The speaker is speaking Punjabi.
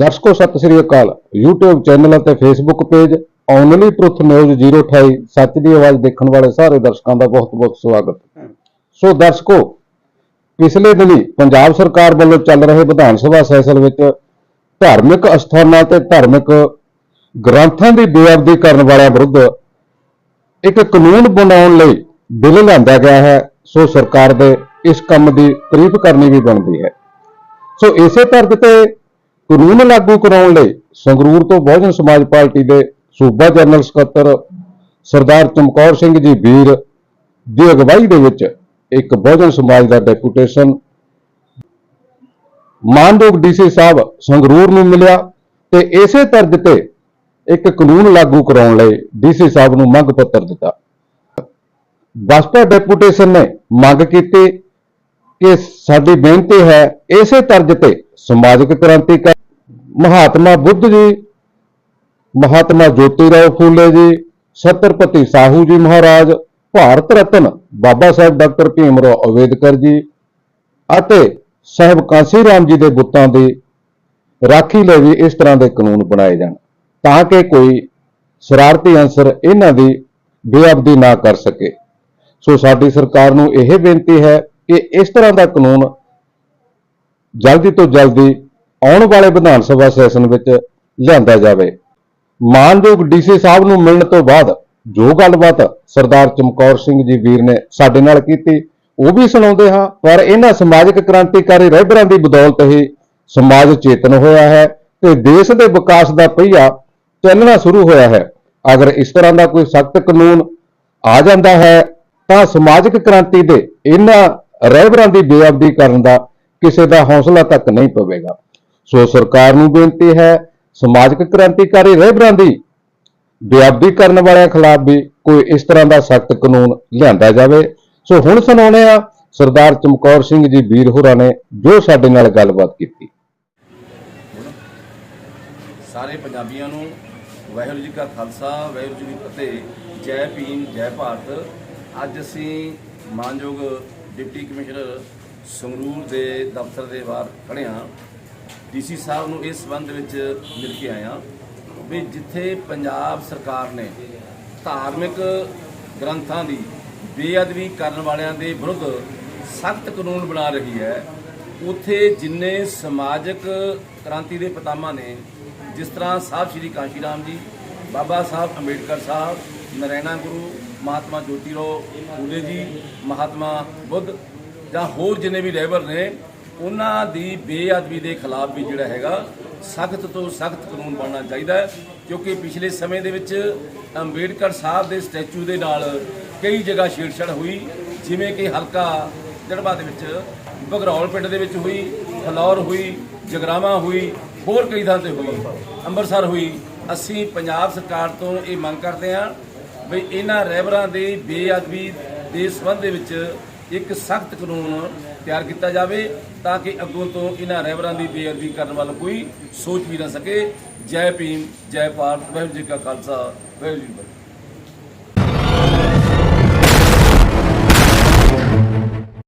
ਦਰਸ਼ਕੋ, ਸਤਿ ਸ੍ਰੀ ਅਕਾਲ। YouTube ਚੈਨਲ ਅਤੇ Facebook page only truth news 028 ਸੱਚ ਦੀ ਆਵਾਜ਼ ਦੇਖਣ ਵਾਲੇ ਸਾਰੇ ਦਰਸ਼ਕਾਂ ਦਾ ਬਹੁਤ-ਬਹੁਤ ਸਵਾਗਤ। ਸੋ ਦਰਸ਼ਕੋ, ਪਿਛਲੇ ਦਿਨੀ ਪੰਜਾਬ ਸਰਕਾਰ ਵੱਲੋਂ ਚੱਲ ਰਹੇ ਵਿਧਾਨ ਸਭਾ ਸੈਸ਼ਨ ਵਿੱਚ ਧਾਰਮਿਕ ਅਸਥਾਨਾਂ ਤੇ ਧਾਰਮਿਕ ਗ੍ਰੰਥਾਂ ਦੀ ਬੇਅਦਬੀ ਕਰਨ ਵਾਲਿਆਂ ਵਿਰੁੱਧ ਇੱਕ ਕਾਨੂੰਨ ਬਣਾਉਣ ਲਈ ਬਿੱਲ ਲਿਆਂਦਾ ਗਿਆ ਹੈ। ਸੋ ਸਰਕਾਰ ਦੇ ਇਸ ਕੰਮ ਦੀ ਤਾਰੀਫ ਕਰਨੀ ਵੀ ਬਣਦੀ ਹੈ। ਸੋ ਇਸੇ ਤਰ੍ਹਾਂ ਤੇ ਕਾਨੂੰਨ ਲਾਗੂ ਕਰਾਉਣ ਲਈ ਸੰਗਰੂਰ ਤੋਂ ਬਹੁਜਨ ਸਮਾਜ ਪਾਰਟੀ ਦੇ ਸੂਬਾ ਜਨਰਲ ਸਕੱਤਰ ਸਰਦਾਰ ਚਮਕੌਰ ਸਿੰਘ ਜੀ ਵੀਰ ਦੀ ਅਗਵਾਈ ਦੇ ਵਿੱਚ ਇੱਕ ਬਹੁਜਨ ਸਮਾਜ ਦਾ ਡੈਪੂਟੇਸ਼ਨ ਮਾਨਯੋਗ ਡੀਸੀ ਸਾਹਿਬ ਸੰਗਰੂਰ ਨੂੰ ਮਿਲਿਆ ਤੇ ਇਸੇ ਤਰ੍ਹਾਂ ਤੇ ਇੱਕ ਕਾਨੂੰਨ ਲਾਗੂ ਕਰਾਉਣ ਲਈ ਡੀਸੀ ਸਾਹਿਬ ਨੂੰ ਮੰਗ ਪੱਤਰ ਦਿੱਤਾ। ਬਸਪਾ ਡੈਪੂਟੇਸ਼ਨ ਨੇ ਮੰਗ ਕੀਤੀ ਕਿ ਸਾਡੀ ਬੇਨਤੀ ਹੈ ਇਸੇ ਤਰਜ਼ ਤੇ ਸਮਾਜਿਕ ਕ੍ਰਾਂਤੀਕਾਰ ਮਹਾਤਮਾ ਬੁੱਧ ਜੀ, ਮਹਾਤਮਾ ਜੋਤੀ ਰਾਓ ਫੂਲੇ ਜੀ, ਛਤਰਪਤੀ ਸਾਹੂ ਜੀ ਮਹਾਰਾਜ, ਭਾਰਤ ਰਤਨ ਬਾਬਾ ਸਾਹਿਬ ਡਾਕਟਰ ਭੀਮ ਰਾਓ ਅੰਬੇਦਕਰ ਜੀ ਅਤੇ ਸਾਹਿਬ ਕਾਂਸੀ ਰਾਮ ਜੀ ਦੇ ਬੁੱਤਾਂ ਦੀ ਰਾਖੀ ਲਈ ਵੀ ਇਸ ਤਰ੍ਹਾਂ ਦੇ ਕਾਨੂੰਨ ਬਣਾਏ ਜਾਣ ਤਾਂ ਕਿ ਕੋਈ ਸ਼ਰਾਰਤੀ ਅੰਸਰ ਇਹਨਾਂ ਦੀ ਬੇਅਬਦੀ ਨਾ ਕਰ ਸਕੇ। ਸੋ ਸਾਡੀ ਸਰਕਾਰ ਨੂੰ ਇਹ ਬੇਨਤੀ ਹੈ ਕਿ ਇਸ ਤਰ੍ਹਾਂ ਦਾ ਕਾਨੂੰਨ ਜਲਦੀ ਤੋਂ ਜਲਦੀ ਆਉਣ ਵਾਲੇ ਵਿਧਾਨ ਸਭਾ ਸੈਸ਼ਨ ਵਿੱਚ ਲਿਆਂਦਾ ਜਾਵੇ। ਮਾਨਯੋਗ ਡੀਸੀ ਸਾਹਿਬ ਨੂੰ ਮਿਲਣ ਤੋਂ ਬਾਅਦ ਜੋ ਗੱਲਬਾਤ ਸਰਦਾਰ ਚਮਕੌਰ ਸਿੰਘ ਜੀ ਵੀਰ ਨੇ ਸਾਡੇ ਨਾਲ ਕੀਤੀ, ਉਹ ਵੀ ਸੁਣਾਉਂਦੇ ਹਾਂ। ਪਰ ਇਹਨਾਂ ਸਮਾਜਿਕ ਕ੍ਰਾਂਤੀਕਾਰੀ ਰਹਿਬਰਾਂ ਦੀ ਬਦੌਲਤ ਹੀ ਸਮਾਜ ਚੇਤਨ ਹੋਇਆ ਹੈ ਤੇ ਦੇਸ਼ ਦੇ ਵਿਕਾਸ ਦਾ ਪਹੀਆ ਚੱਲਣਾ ਸ਼ੁਰੂ ਹੋਇਆ ਹੈ। ਅਗਰ ਇਸ ਤਰ੍ਹਾਂ ਦਾ ਕੋਈ ਸਖਤ ਕਾਨੂੰਨ ਆ ਜਾਂਦਾ ਹੈ, ਤਾਂ ਸਮਾਜਿਕ ਕ੍ਰਾਂਤੀ ਦੇ ਇਹਨਾਂ ਰਹਿਬਰਾਂ ਦੀ ਬੇਅਬਦੀ ਕਰਨ ਦਾ ਕਿਸੇ ਦਾ ਹੌਸਲਾ ਤੱਕ ਨਹੀਂ ਪਵੇਗਾ। ਸੋ ਸਰਕਾਰ ਨੂੰ ਬੇਨਤੀ ਹੈ, ਸਮਾਜਿਕ ਕ੍ਰਾਂਤੀਕਾਰੀ ਰਹਿਬਰਾਂ ਦੀ ਬੇਅਦਬੀ ਕਰਨ ਵਾਲਿਆਂ ਖਿਲਾਫ ਵੀ ਕੋਈ ਇਸ ਤਰ੍ਹਾਂ ਦਾ ਸਖਤ ਕਾਨੂੰਨ ਲਿਆਂਦਾ ਜਾਵੇ। ਸੋ ਹੁਣ ਸੁਣਾਉਂਦੇ ਆ ਸਰਦਾਰ ਚਮਕੌਰ ਸਿੰਘ ਜੀ, ਵੀਰ ਹੋਰਾਂ ਨੇ ਜੋ ਸਾਡੇ ਨਾਲ ਗੱਲਬਾਤ ਕੀਤੀ। ਸਾਰੇ ਪੰਜਾਬੀਆਂ ਨੂੰ ਵਾਹਿਗੁਰੂ ਜੀ ਕਾ ਖਾਲਸਾ, ਵਾਹਿਗੁਰੂ ਜੀ ਕੀ ਫਤਿਹ, ਜੈ ਭੀਮ, ਜੈ ਭਾਰਤ। ਅੱਜ ਅਸੀਂ ਮਾਨਯੋਗ ਡਿਪਟੀ ਕਮਿਸ਼ਨਰ ਸੰਗਰੂਰ ਦੇ ਦਫ਼ਤਰ ਦੇ ਬਾਹਰ ਖੜੇ ਹਾਂ। ਡੀਸੀ ਸਾਹਿਬ ਨੂੰ ਇਸ ਸੰਬੰਧ ਵਿੱਚ ਮਿਲ ਕੇ ਆਇਆ ਵੀ ਜਿੱਥੇ ਪੰਜਾਬ ਸਰਕਾਰ ਨੇ ਧਾਰਮਿਕ ਗ੍ਰੰਥਾਂ ਦੀ ਬੇਅਦਬੀ ਕਰਨ ਵਾਲਿਆਂ ਦੇ ਵਿਰੁੱਧ ਸਖਤ ਕਾਨੂੰਨ ਬਣਾ ਰਹੀ ਹੈ, ਉਥੇ ਜਿੰਨੇ ਸਮਾਜਿਕ ਕ੍ਰਾਂਤੀ ਦੇ ਪਤਾਮਾ ਨੇ, ਜਿਸ ਤਰ੍ਹਾਂ ਸਾਹਿਬ ਸ਼੍ਰੀ ਕਾਸ਼ੀ ਰਾਮ ਜੀ, ਬਾਬਾ ਸਾਹਿਬ ਅੰਬੇਡਕਰ ਸਾਹਿਬ, ਨਰੈਣਾ ਗੁਰੂ, ਮਹਾਤਮਾ ਜੋਤੀ ਰਾਓ ਫੂਲੇ ਜੀ, ਮਹਾਤਮਾ ਬੁੱਧ ਜਾਂ ਹੋਰ ਜਿੰਨੇ ਵੀ ਰਹਿਬਰ ਨੇ ਉਹਨਾਂ ਦੀ ਬੇਅਦਬੀ ਦੇ ਖਿਲਾਫ ਵੀ ਜਿਹੜਾ ਹੈਗਾ ਸਖਤ ਤੋਂ ਸਖਤ ਕਾਨੂੰਨ ਬਣਨਾ ਚਾਹੀਦਾ ਹੈ, ਕਿਉਂਕਿ ਪਿਛਲੇ ਸਮੇਂ ਦੇ ਵਿੱਚ ਅੰਬੇਡਕਰ ਸਾਹਿਬ ਦੇ ਸਟੈਚੂ ਦੇ ਨਾਲ ਕਈ ਜਗ੍ਹਾ ਛੇੜਛਾੜ ਹੋਈ, ਜਿਵੇਂ ਕਿ ਹਲਕਾ ਜੜਬਾ ਦੇ ਵਿੱਚ ਬਗਰੌਲ ਪਿੰਡ ਦੇ ਵਿੱਚ ਹੋਈ, ਫਲੌਰ ਹੋਈ, ਜਗਰਾਵਾਂ ਹੋਈ, ਹੋਰ ਕਈ ਥਾਂ ਤੇ ਹੋਈ, ਅੰਮ੍ਰਿਤਸਰ ਹੋਈ। ਅਸੀਂ ਪੰਜਾਬ ਸਰਕਾਰ ਤੋਂ ਇਹ ਮੰਗ ਕਰਦੇ ਹਾਂ ਵੀ ਇਹਨਾਂ ਰਹਿਬਰਾਂ ਦੇ ਬੇਅਦਬੀ ਦੇ ਸੰਬੰਧ ਦੇ ਵਿੱਚ ਇੱਕ ਸਖਤ ਕਾਨੂੰਨ ਤਿਆਰ ਕੀਤਾ ਜਾਵੇ ਤਾਂ ਕਿ ਅੱਗੋਂ ਤੋਂ ਇਹਨਾਂ ਰਹਿਬਰਾਂ ਦੀ ਬੇਅਦਬੀ ਕਰਨ ਵੱਲ ਕੋਈ ਸੋਚ ਵੀ ਨਾ ਸਕੇ। ਜੈ ਭੀਮ, ਜੈ ਭਾਰਤ, ਵਾਹਿਗੁਰੂ ਜੀ ਕਾ ਖਾਲਸਾ, ਵਾਹਿਗੁਰੂ ਜੀ ਕੀ